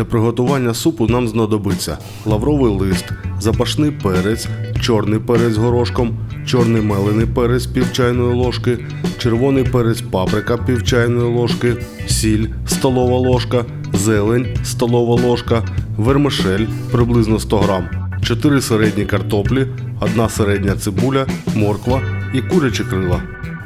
Для приготування супу нам знадобиться лавровий лист, запашний перець, чорний перець горошком, чорний мелений перець пів чайної ложки, червоний перець паприка пів чайної ложки, сіль столова ложка, зелень столова ложка, вермишель приблизно 100 грам, 4 середні картоплі, 1 середня цибуля, морква і курячі крила.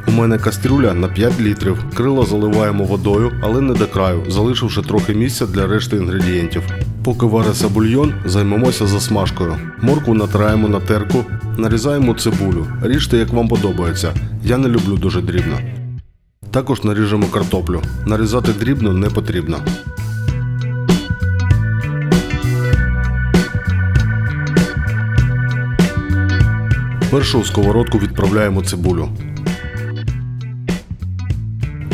У мене кастрюля на 5 літрів. Крила заливаємо водою, але не до краю, залишивши трохи місця для решти інгредієнтів. Поки вариться бульйон, займемося засмажкою. Моркву натираємо на терку, нарізаємо цибулю. Ріжте, як вам подобається. Я не люблю дуже дрібно. Також наріжемо картоплю. Нарізати дрібно не потрібно. Першу у сковородку відправляємо цибулю.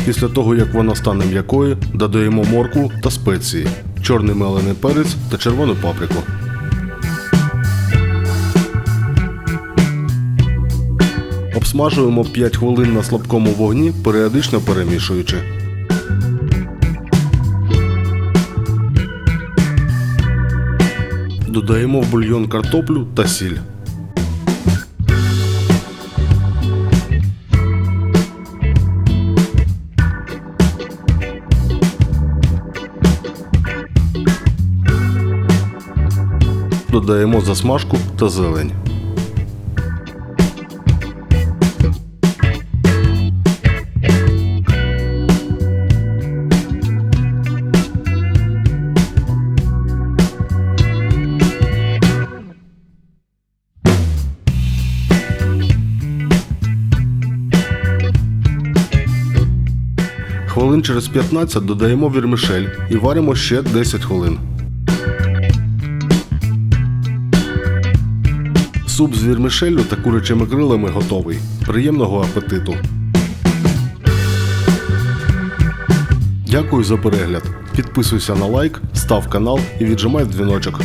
Після того, як вона стане м'якою, додаємо моркву та спеції, чорний мелений перець та червону паприку. Обсмажуємо 5 хвилин на слабкому вогні, періодично перемішуючи. Додаємо в бульйон картоплю та сіль. Додаємо засмажку та зелень. Хвилин через 15 додаємо вірмішель і варимо ще 10 хвилин. Суп з вірмішеллю та курячими крилами готовий. Приємного апетиту! Дякую за перегляд. Підписуйся на лайк, став канал і віджимай дзвіночок.